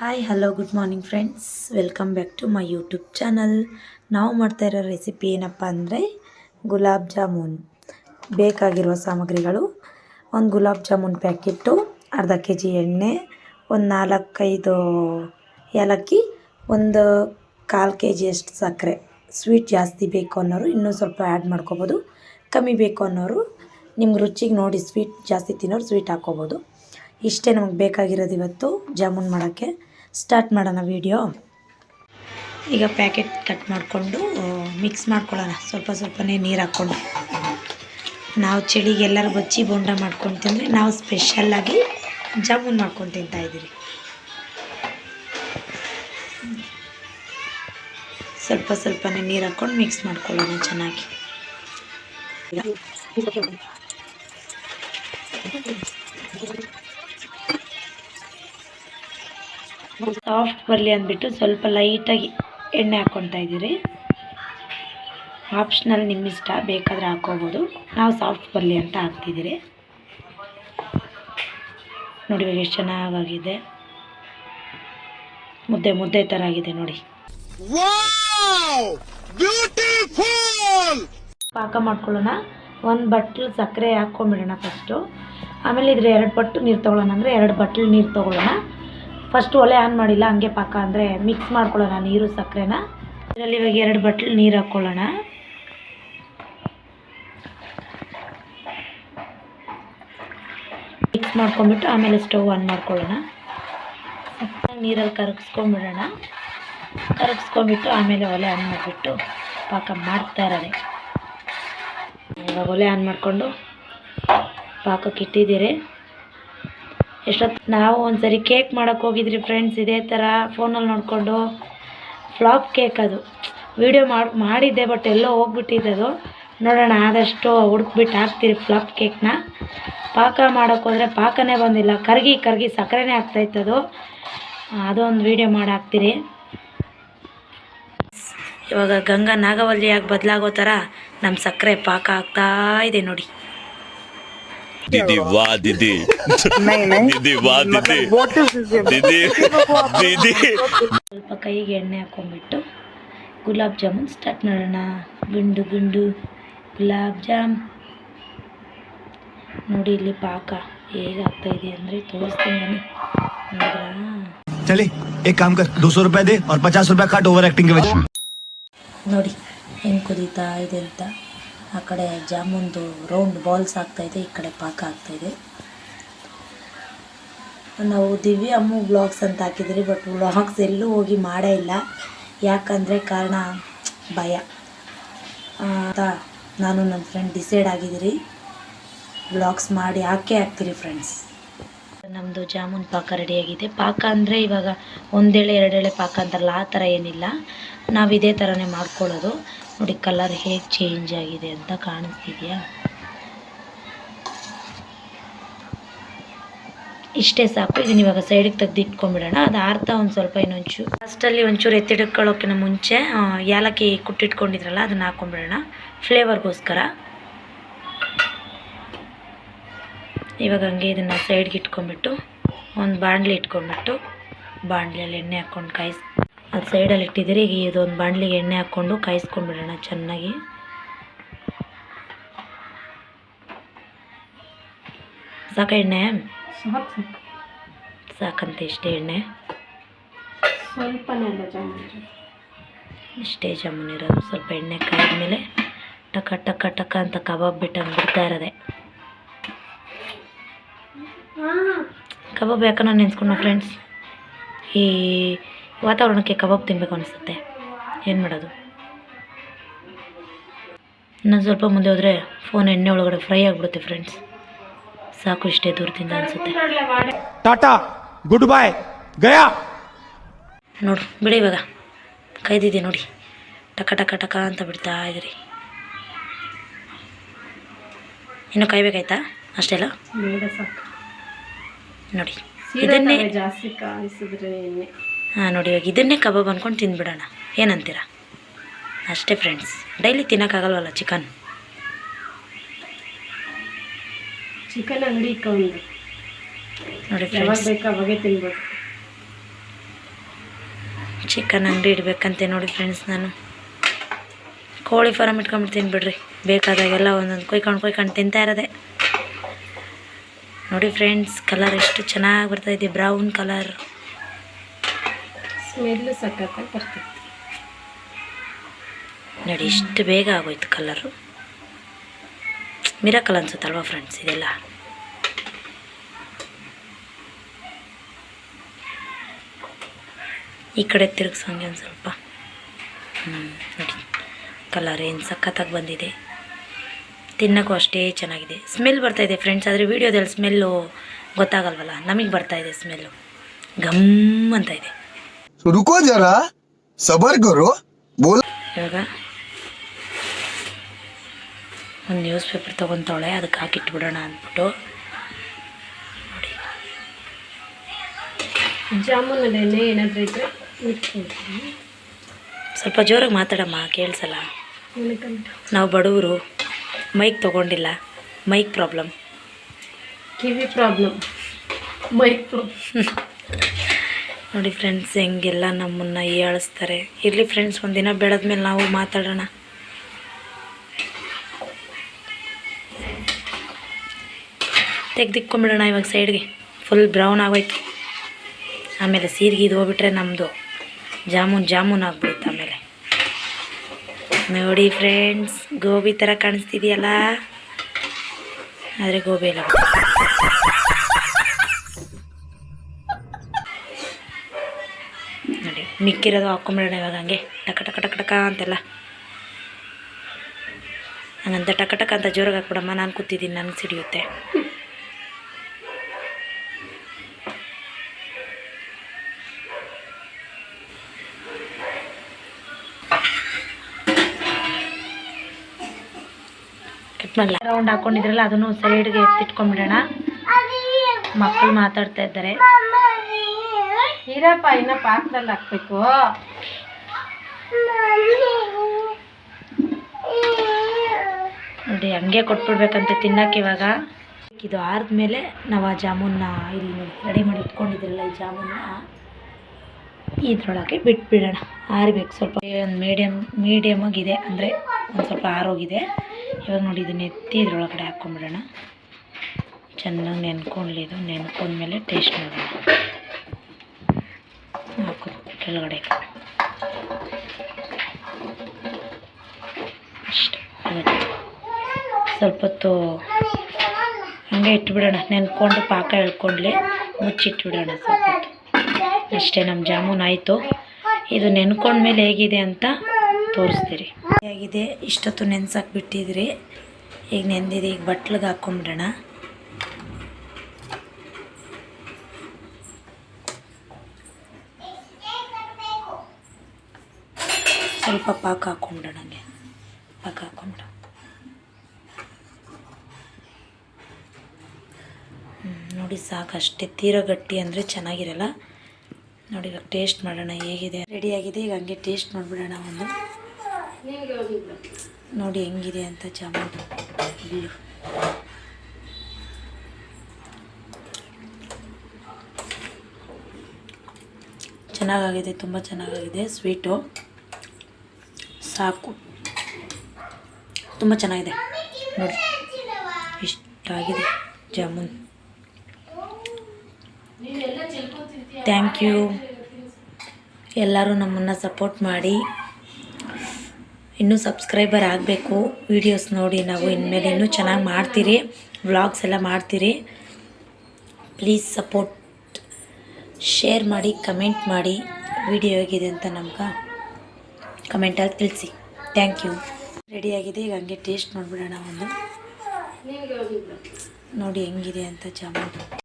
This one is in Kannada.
Hi hello good morning friends welcome back to my YouTube channel ನಾವು ಮಾಡ್ತಾ ಇರೋ ರೆಸಿಪಿ ಏನಪ್ಪ ಅಂದರೆ ಗುಲಾಬ್ ಜಾಮೂನ್. ಬೇಕಾಗಿರುವ ಸಾಮಗ್ರಿಗಳು ಒಂದು ಗುಲಾಬ್ ಜಾಮೂನ್ ಪ್ಯಾಕೆಟು ಅರ್ಧ ಕೆ ಜಿ ಎಣ್ಣೆ, ಒಂದು ನಾಲ್ಕೈದು ಏಲಕ್ಕಿ, ಒಂದು ಕಾಲು ಕೆ ಜಿಯಷ್ಟು ಸಕ್ಕರೆ. ಸ್ವೀಟ್ ಜಾಸ್ತಿ ಬೇಕು ಅನ್ನೋರು ಇನ್ನೂ ಸ್ವಲ್ಪ ಆ್ಯಡ್ ಮಾಡ್ಕೋಬೋದು. ಕಮ್ಮಿ ಬೇಕು ಅನ್ನೋರು ನಿಮ್ಗೆ ರುಚಿಗೆ ನೋಡಿ ಸ್ವೀಟ್ ಜಾಸ್ತಿ ತಿನ್ನೋರು ಸ್ವೀಟ್ ಹಾಕ್ಕೋಬೋದು ಇಷ್ಟೇ ನಮಗೆ ಬೇಕಾಗಿರೋದು ಇವತ್ತು ಜಾಮೂನ್ ಮಾಡೋಕ್ಕೆ. ಸ್ಟಾರ್ಟ್ ಮಾಡೋಣ ವೀಡಿಯೋ. ಈಗ ಪ್ಯಾಕೆಟ್ ಕಟ್ ಮಾಡಿಕೊಂಡು ಮಿಕ್ಸ್ ಮಾಡ್ಕೊಳ್ಳೋಣ. ಸ್ವಲ್ಪ ಸ್ವಲ್ಪನೇ ನೀರು ಹಾಕ್ಕೊಂಡು. ನಾವು ಚಳಿಗೆ ಎಲ್ಲರೂ ಬಚ್ಚಿ ಬೋಂಡ ಮಾಡ್ಕೊಂಡು ತಿಂದರೆ ನಾವು ಸ್ಪೆಷಲ್ಲಾಗಿ ಜಾಮೂನ್ ಮಾಡ್ಕೊಂಡು ತಿಂತಾ ಇದ್ದೀರಿ. ಸ್ವಲ್ಪ ಸ್ವಲ್ಪನೇ ನೀರು ಹಾಕ್ಕೊಂಡು ಮಿಕ್ಸ್ ಮಾಡ್ಕೊಳ್ಳೋಣ ಚೆನ್ನಾಗಿ. ಸಾಫ್ಟ್ ಬರಲಿ ಅಂದ್ಬಿಟ್ಟು ಸ್ವಲ್ಪ ಲೈಟಾಗಿ ಎಣ್ಣೆ ಹಾಕ್ಕೊತಾ ಇದ್ದೀರಿ. ಆಪ್ಷನಲ್ ನಿಮ್ಮ ಇಷ್ಟ ಬೇಕಾದರೆ ಹಾಕ್ಕೋಬೋದು. ನಾವು ಸಾಫ್ಟ್ ಬರಲಿ ಅಂತ ಹಾಕ್ತಿದ್ದೀರಿ. ನೋಡಿ ಇವಾಗ ಎಷ್ಟು ಚೆನ್ನಾಗಾಗಿದೆ. ಮುದ್ದೆ ಮುದ್ದೆ ಥರ ಆಗಿದೆ ನೋಡಿ. ಪಾಕ ಮಾಡ್ಕೊಳ್ಳೋಣ. ಒಂದು ಬಟ್ಲು ಸಕ್ಕರೆ ಹಾಕ್ಕೊಂಬಿಡೋಣ ಫಸ್ಟು ಆಮೇಲೆ ಇದ್ರ ಎರಡು ಪಟ್ಟು ನೀರು ತೊಗೊಳ್ಳೋಣ ಅಂದರೆ ಎರಡು ಬಟ್ಲು ನೀರು ತೊಗೊಳ್ಳೋಣ. ಫಸ್ಟ್ ಒಲೆ ಆನ್ ಮಾಡಿಲ್ಲ, ಹಂಗೆ ಪಾಕ ಅಂದರೆ ಮಿಕ್ಸ್ ಮಾಡ್ಕೊಳ್ಳೋಣ ನೀರು, ಸಕ್ಕರೆನ. ಇದರಲ್ಲಿ ಇವಾಗ ಎರಡು ಬಟ್ಲು ನೀರು ಹಾಕ್ಕೊಳ್ಳೋಣ. ಮಿಕ್ಸ್ ಮಾಡ್ಕೊಂಬಿಟ್ಟು ಆಮೇಲೆ ಸ್ಟವ್ ಆನ್ ಮಾಡ್ಕೊಳ್ಳೋಣ. ನೀರಲ್ಲಿ ಕರಗಿಸ್ಕೊಂಬಿಡೋಣ ಕರಗಿಸ್ಕೊಂಬಿಟ್ಟು ಆಮೇಲೆ ಒಲೆ ಆನ್ ಮಾಡಿಬಿಟ್ಟು ಪಾಕ ಮಾಡ್ತಾ ಇರೋದೆ. ಇವಾಗ ಒಲೆ ಆನ್ ಮಾಡಿಕೊಂಡು ಪಾಕಕ್ಕೆ ಇಟ್ಟಿದ್ದೀರಿ. ಎಷ್ಟೊತ್ತು ನಾವು ಒಂದ್ಸರಿ ಕೇಕ್ ಮಾಡೋಕ್ಕೆ ಹೋಗಿದ್ರಿ ಫ್ರೆಂಡ್ಸ್ ಇದೇ ಥರ ಫೋನಲ್ಲಿ ನೋಡಿಕೊಂಡು. ಫ್ಲಾಪ್ ಕೇಕ್ ಅದು. ವಿಡಿಯೋ ಮಾಡಿ ಮಾಡಿದ್ದೆ ಬಟ್ ಎಲ್ಲೋ ಹೋಗ್ಬಿಟ್ಟಿದೆ ಅದು. ನೋಡೋಣ, ಆದಷ್ಟು ಹುಡುಕ್ಬಿಟ್ಟು ಹಾಕ್ತೀರಿ ಫ್ಲಾಪ್ ಕೇಕ್ನ. ಪಾಕ ಮಾಡೋಕ್ಕೆ ಹೋದರೆ ಪಾಕನೇ ಬಂದಿಲ್ಲ. ಕರಗಿ ಕರಗಿ ಸಕ್ಕರೆನೇ ಆಗ್ತಾಯಿತ್ತು ಅದು ಅದೊಂದು ವಿಡಿಯೋ ಮಾಡಿ ಹಾಕ್ತೀರಿ. ಇವಾಗ ಗಂಗಾ ನಾಗವಲ್ಲಿಯಾಗಿ ಬದಲಾಗೋ ಥರ ನಮ್ಮ ಸಕ್ಕರೆ ಪಾಕ ಆಗ್ತಾ ಇದೆ ನೋಡಿ. दीदी वाह दीदी नहीं नहीं दीदी वाह दीदी मतलब what is this दीदी दीदी ಸ್ವಲ್ಪ ಕೈಗೆ ಎಣ್ಣೆ ಹಾಕ್ಕೊಂಬಿಟ್ಟು ಗುಲಾಬ್ ಜಾಮೂನ್ ಸ್ಟಾರ್ಟ್ ಮಾಡೋಣ ಗುಂಡು ಗುಂಡು ಗುಲಾಬ್ ಜಾಮ್ ನೋಡಿ ಇಲ್ಲಿ ಪಾಕ ಹೇಗೆ ಆಗ್ತಾ ಇದೆ ಅಂದರೆ ತೋರಿಸ್ತೀನಿ ಬನ್ನಿ ನೋಡಿದ್ರಾ चले एक काम कर दो सौ रुपए दे और पचास रुपए काट ओवर एक्टिंग के वजह ನೋಡಿ ಹೆಂಗೆ ಕುದೀತಾ ಇದೆ ಅಂತ ಆ ಕಡೆ ಜಾಮೂನ್ದು ರೌಂಡ್ ಬಾಲ್ಸ್ ಆಗ್ತಾಯಿದೆ ಈ ಕಡೆ ಪಾಕ ಆಗ್ತಾಯಿದೆ ನಾವು ದಿವ್ಯ ಅಮ್ಮು ಬ್ಲಾಗ್ಸ್ ಅಂತ ಹಾಕಿದ್ರಿ ಬಟ್ ಬ್ಲಾಗ್ಸ್ ಎಲ್ಲೂ ಹೋಗಿ ಮಾಡೇ ಇಲ್ಲ. ಯಾಕಂದರೆ ಕಾರಣ ಭಯ. ಅಂತ ನಾನು ನನ್ನ ಫ್ರೆಂಡ್ ಡಿಸೈಡ್ ಆಗಿದ್ದೀರಿ. ಬ್ಲಾಗ್ಸ್ ಮಾಡಿ ಹಾಕೇ ಹಾಕ್ತೀರಿ ಫ್ರೆಂಡ್ಸ್ ನಮ್ಮದು ಜಾಮೂನ್ ಪಾಕ ರೆಡಿಯಾಗಿದೆ ಪಾಕ ಅಂದರೆ ಇವಾಗ ಒಂದೇಳೆ, ಎರಡೆಳೆ ಪಾಕ ಅಂತಾರಲ್ಲ, ಆ ಥರ ಏನಿಲ್ಲ. ನಾವು ಇದೇ ಥರನೇ ಮಾಡ್ಕೊಳ್ಳೋದು. ನೋಡಿ ಕಲರ್ ಹೇಗೆ ಚೇಂಜ್ ಆಗಿದೆ ಅಂತ ಕಾಣಿಸ್ತಿದೆಯಾ? ಇಷ್ಟೇ ಸಾಕು ಇದನ್ನ ಇವಾಗ ಸೈಡಿಗೆ ತೆಗ್ದು ಇಟ್ಕೊಂಡ್ಬಿಡೋಣ, ಅದು ಆರ್ತಾ ಒಂದು ಸ್ವಲ್ಪ ಇನ್ನೊಂಚು ಫಸ್ಟಲ್ಲಿ ಒಂಚೂರು ಎತ್ತಿಡ್ಕೊಳ್ಳೋಕ್ಕಿಂತ ಮುಂಚೆ ಏಲಕ್ಕಿ ಕುಟ್ಟಿಟ್ಕೊಂಡಿದ್ರಲ್ಲ, ಅದನ್ನ ಹಾಕ್ಕೊಂಡ್ಬಿಡೋಣ ಫ್ಲೇವರ್ಗೋಸ್ಕರ ಇವಾಗ ಹಂಗೆ ಇದನ್ನು ಸೈಡ್ಗೆ ಇಟ್ಕೊಂಡ್ಬಿಟ್ಟು, ಒಂದು ಬಾಣಲಿ ಇಟ್ಕೊಂಡ್ಬಿಟ್ಟು ಬಾಣಲಿಯಲ್ಲಿ ಎಣ್ಣೆ ಹಾಕ್ಕೊಂಡು ಕಾಯಿಸ್ ಅದು ಸೈಡಲ್ಲಿ ಇಟ್ಟಿದ್ದೀರಿ ಈಗ ಇದೊಂದು ಬಾಣಲಿಗೆ ಎಣ್ಣೆ ಹಾಕ್ಕೊಂಡು ಕಾಯಿಸ್ಕೊಂಡ್ಬಿಡೋಣ ಚೆನ್ನಾಗಿ. ಸಾಕ ಎಣ್ಣೆ? ಸಾಕಂತೆ ಇಷ್ಟೇ ಎಣ್ಣೆ. ಇಷ್ಟೇ ಜಾಮೂನ್ ಇರೋದು. ಸ್ವಲ್ಪ ಎಣ್ಣೆ ಕಾಯ್ದ್ಮೇಲೆ ಟಕ ಟಕ ಟಕ ಅಂತ ಕಬಾಬ್ ಬಿಟ್ಟಂಗೆ ಬಿಡ್ತಾ ಇರೋದೆ. ಕಬಾಬ್ ಯಾಕನೋ ನೆನೆಸ್ಕೊಂಡು ಫ್ರೆಂಡ್ಸ್ ಈ ವಾತಾವರಣಕ್ಕೆ ಕಬಾಬ್ ತಿನ್ನಬೇಕು ಅನಿಸುತ್ತೆ. ಏನು ಮಾಡೋದು? ನಾನು ಸ್ವಲ್ಪ ಮುಂದೆ ಹೋದರೆ ಫೋನ್ ಎಣ್ಣೆ ಒಳಗಡೆ ಫ್ರೈ ಆಗಿಬಿಡುತ್ತೆ ಫ್ರೆಂಡ್ಸ್ ಸಾಕು ಇಷ್ಟೇ ದೂರದಿಂದ ಅನಿಸುತ್ತೆ. ಟಾಟಾ ಗುಡ್ ಬಾಯ್ ಗಯಾ. ನೋಡಿ ಬಿಡಿ ಇವಾಗ. ಕೈದಿದೆ ನೋಡಿ. ಟಕ ಟಕ ಟಕ ಅಂತ ಬಿಡ್ತಾ ಇದ್ರಿ ಇನ್ನು ಕಾಯ್ಬೇಕಾಯ್ತಾ? ಅಷ್ಟೆಲ್ಲ? ನೋಡಿ ಇದನ್ನೇ ಜಾಸ್ತಿ ಕಾಯಿಸಿದ್ರೆ ಎಣ್ಣೆ. ಹಾಂ ನೋಡಿ ಇವಾಗ ಇದನ್ನೇ ಕಬಾಬ್ ಅಂದ್ಕೊಂಡು ತಿಂದ್ಬಿಡೋಣ ಏನಂತೀರ? ಅಷ್ಟೇ ಫ್ರೆಂಡ್ಸ್ ಡೈಲಿ ತಿನ್ನೋಕ್ಕಾಗಲ್ವಲ್ಲ ಚಿಕನ್ ಚಿಕನ್ ಅಂಗಡಿ ಇಕ್ಕೊಂಡು ನೋಡಿ ಯಾವಾಗ ಫ್ರೆಂಡ್ಸ್ ಬೇಕು ಅವಾಗೆ ತಿನ್ಬೋದು. ಚಿಕನ್ ಅಂಗಡಿ ಇಡಬೇಕಂತೆ ನೋಡಿ ಫ್ರೆಂಡ್ಸ್ ನಾನು. ಕೋಳಿ ಫಾರಮ್ ಇಟ್ಕೊಂಡ್ಬಿಡ್ತೀನಿ ಬಿಡ್ರಿ. ಬೇಕಾದಾಗೆಲ್ಲ ಒಂದೊಂದು ಕೊಯ್ಕೊಂಡು ಕೊಯ್ಕೊಂಡು ತಿಂತಾ ಇರೋದೆ. ನೋಡಿ ಫ್ರೆಂಡ್ಸ್ ಕಲರ್ ಎಷ್ಟು ಚೆನ್ನಾಗಿ ಬರ್ತಾಯಿದೆ ಬ್ರೌನ್ ಕಲರ್ ಸ್ಮೆಲ್ಲು ಸಖತ್ತಾಗಿ ಬರ್ತೈತಿ ನೋಡಿ, ಇಷ್ಟು ಬೇಗ ಆಗೋಯ್ತು ಕಲರು ಮಿರಾಕಲ್ ಅನ್ಸುತ್ತಲ್ವಾ ಫ್ರೆಂಡ್ಸ್ ಇದೆಲ್ಲ? ಈ ಕಡೆ ತಿರುಗಿಸೋಂಗೆ ಒಂದು ಸ್ವಲ್ಪ. ಹ್ಞೂ ನೋಡಿ ಕಲರ್ ಏನು ಸಖತ್ತಾಗಿ ಬಂದಿದೆ. ತಿನ್ನೋಕ್ಕೂ ಅಷ್ಟೇ ಚೆನ್ನಾಗಿದೆ. ಸ್ಮೆಲ್ ಬರ್ತಾಯಿದೆ ಫ್ರೆಂಡ್ಸ್ ಆದರೆ ವೀಡಿಯೋದಲ್ಲಿ ಸ್ಮೆಲ್ಲು ಗೊತ್ತಾಗಲ್ವಲ್ಲ? ನಮಗೆ ಬರ್ತಾಯಿದೆ ಸ್ಮೆಲ್ಲು ಗಮ್ ಅಂತ ಇದೆ. रुको जरा सबर करो बोल ಇವಾಗ ಒಂದು ನ್ಯೂಸ್ ಪೇಪರ್ ತೊಗೊತಾಳೆ ಅದಕ್ಕೆ ಹಾಕಿಟ್ಬಿಡೋಣ ಅಂದ್ಬಿಟ್ಟು ಜಾಮೂನಲ್ಲಿ ಎಣ್ಣೆ ಏನಾದರೂ ಇದ್ದರೆ ಇಟ್ಕೊಳ್ತೀನಿ ಸ್ವಲ್ಪ ಜೋರಾಗಿ ಮಾತಾಡಮ್ಮ ಕೇಳಿಸಲ್ಲ ನನಗಂತ ನಾವು ಬಡವರು ಮೈಕ್ ತೊಗೊಂಡಿಲ್ಲ ಮೈಕ್ ಪ್ರಾಬ್ಲಮ್ ಕಿವಿ ಪ್ರಾಬ್ಲಮ್ ಮೈಕ್ ಪ್ರಾಬ್ಲಮ್ ನೋಡಿ ಫ್ರೆಂಡ್ಸ್ ಹೆಂಗೆಲ್ಲ ನಮ್ಮನ್ನು ಹೇಳಿಸ್ತಾರೆ ಇರಲಿ ಫ್ರೆಂಡ್ಸ್ ಒಂದಿನ ಬೆಳೆದ್ಮೇಲೆ ನಾವು ಮಾತಾಡೋಣ. ತೆಗ್ದಿಕ್ಕೊಂಬಿಡೋಣ ಇವಾಗ ಸೈಡ್ಗೆ ಫುಲ್ ಬ್ರೌನ್ ಆಗೋಯ್ತು. ಆಮೇಲೆ ಸೀರೆಗೆ ಇದು ಹೋಗ್ಬಿಟ್ರೆ ನಮ್ಮದು ಜಾಮೂನ್ ಜಾಮೂನ್ ಆಗ್ಬಿಡುತ್ತೆ ಆಮೇಲೆ. ನೋಡಿ ಫ್ರೆಂಡ್ಸ್ ಗೋಬಿ ಥರ ಕಾಣಿಸ್ತಿದೆಯಲ್ಲ? ಆದರೆ ಗೋಬಿ ಇಲ್ಲ. ನೋಡಿ. ಮಿಕ್ಕಿರೋದು ಹಾಕ್ಕೊಂಬಿಡೋಣ ಇವಾಗ ಹಂಗೆ. ಟಕ ಟಕ ಟಕ ಟಕ ಅಂತೆಲ್ಲ. ಹಂಗಂತ ಟಕ ಟಕ ಅಂತ ಜೋರಾಗಿ ಹಾಕ್ಬಿಡಮ್ಮ, ನಾನು ಕೂತಿದ್ದೀನಿ, ನನಗೆ ಸಿಡಿಯುತ್ತೆ. ರೌಂಡ್ ಹಾಕೊಂಡಿದ್ರಲ್ಲ, ಅದನ್ನು ಸೈಡ್ಗೆ ಎತ್ತಿಟ್ಕೊಂಡ್ಬಿಡೋಣ. ಮಕ್ಕಳು ಮಾತಾಡ್ತಾ ಇದ್ದಾರೆ. ಇರಪ್ಪ ಪಾತ್ರಲ್ಲಿ ಹಾಕ್ಬೇಕು. ನೋಡಿ, ಹಂಗೆ ಕೊಟ್ಬಿಡ್ಬೇಕಂತೆ ತಿನ್ನಕ್ಕೆ ಇವಾಗ. ಇದು ಆರಿದ್ಮೇಲೆ ನಾವು ಆ ಜಾಮೂನ್ನ ಇಲ್ಲಿ ರೆಡಿ ಮಾಡಿ ಇಟ್ಕೊಂಡಿದ್ರಲ್ಲ ಈ ಜಾಮೂನ್ನ ಇದ್ರೊಳಗೆ ಬಿಟ್ಬಿಡೋಣ. ಆರಿಬೇಕು ಸ್ವಲ್ಪ. ಒಂದು ಮೀಡಿಯಮ್ ಮೀಡಿಯಮಾಗಿದೆ ಅಂದರೆ ಒಂದು ಸ್ವಲ್ಪ ಆರೋಗಿದೆ. ಇವಾಗ ನೋಡಿ, ಇದನ್ನ ಎತ್ತಿ ಇದ್ರೊಳಗಡೆ ಹಾಕ್ಕೊಂಬಿಡೋಣ ಚೆನ್ನಾಗಿ ನೆನ್ಕೊಂಡ್ಲಿ ಇದು. ನೆನ್ಕೊಂಡ್ಮೇಲೆ ಟೇಸ್ಟ್ ಮಾಡೋಣ ಕೆಳಗಡೆ ಸ್ವಲ್ಪ ಹೊತ್ತು ಹಂಗೆ ಇಟ್ಬಿಡೋಣ. ನೆನ್ಕೊಂಡು ಪಾಕ ಎಳ್ಕೊಂಡ್ಲಿ ಮುಚ್ಚಿಟ್ಬಿಡೋಣ ಸ್ವಲ್ಪ ಹೊತ್ತು ಅಷ್ಟೇ ನಮ್ಮ ಜಾಮೂನ್ ಆಯಿತು. ಇದು ನೆನ್ಕೊಂಡ್ಮೇಲೆ ಹೇಗಿದೆ ಅಂತ ತೋರಿಸ್ತೀರಿ. ಹೇಗಿದೆ? ಇಷ್ಟೊತ್ತು ನೆನ್ಸಾಕ್ಬಿಟ್ಟಿದ್ರಿ. ಈಗ ನೆಂದಿದೆ ಈಗ ಬಟ್ಲಿಗೆ ಹಾಕ್ಕೊಂಬಿಡೋಣ ಸ್ವಲ್ಪ ಪಾಕ ಹಾಕೊಂಡು ಹಂಗೆ ಪಾಕ ಹಾಕೊಂಡು ಹ್ಮ್, ನೋಡಿ ಸಾಕು ಅಷ್ಟೇ ತೀರಾ ಗಟ್ಟಿ ಅಂದರೆ ಚೆನ್ನಾಗಿರಲ್ಲ. ನೋಡಿ ಇವಾಗ ಟೇಸ್ಟ್ ಮಾಡೋಣ ಹೇಗಿದೆ. ರೆಡಿಯಾಗಿದೆ ಈಗ ಹಂಗೆ ಟೇಸ್ಟ್ ಮಾಡಿಬಿಡೋಣ ಒಂದು. ನೋಡಿ ಹೆಂಗಿದೆ ಅಂತ ಜಾಮೂನ್. ಇಲ್ಲು ಚೆನ್ನಾಗಾಗಿದೆ ತುಂಬ ಚೆನ್ನಾಗಾಗಿದೆ ಸ್ವೀಟು ಸಾಕು. ತುಂಬ ಚೆನ್ನಾಗಿದೆ. ನೋಡಿ, ಇಷ್ಟಾಗಿದೆ ಜಾಮೂನ್. ಥ್ಯಾಂಕ್ ಯು ಎಲ್ಲರೂ ನಮ್ಮನ್ನು ಸಪೋರ್ಟ್ ಮಾಡಿ. ಇನ್ನೂ ಸಬ್ಸ್ಕ್ರೈಬರ್ ಆಗಬೇಕು. ವೀಡಿಯೋಸ್ ನೋಡಿ ನಾವು ಇನ್ಮೇಲೆ ಇನ್ನೂ ಚೆನ್ನಾಗಿ ಮಾಡ್ತೀರಿ. ವ್ಲಾಗ್ಸ್ ಎಲ್ಲ ಮಾಡ್ತೀರಿ. ಪ್ಲೀಸ್ ಸಪೋರ್ಟ್ ಶೇರ್ ಮಾಡಿ ಕಮೆಂಟ್ ಮಾಡಿ. ವಿಡಿಯೋ ಹೇಗಿದೆ ಅಂತ ನಮ್ಗೆ ಕಮೆಂಟಲ್ಲಿ ತಿಳಿಸಿ. ಥ್ಯಾಂಕ್ ಯು ರೆಡಿಯಾಗಿದೆ ಈಗ ಹಂಗೆ ಟೇಸ್ಟ್ ಮಾಡಿಬಿಡೋಣ ಒಂದು. ನೋಡಿ ಹೆಂಗಿದೆ ಅಂತ ಜಾಮೂನು.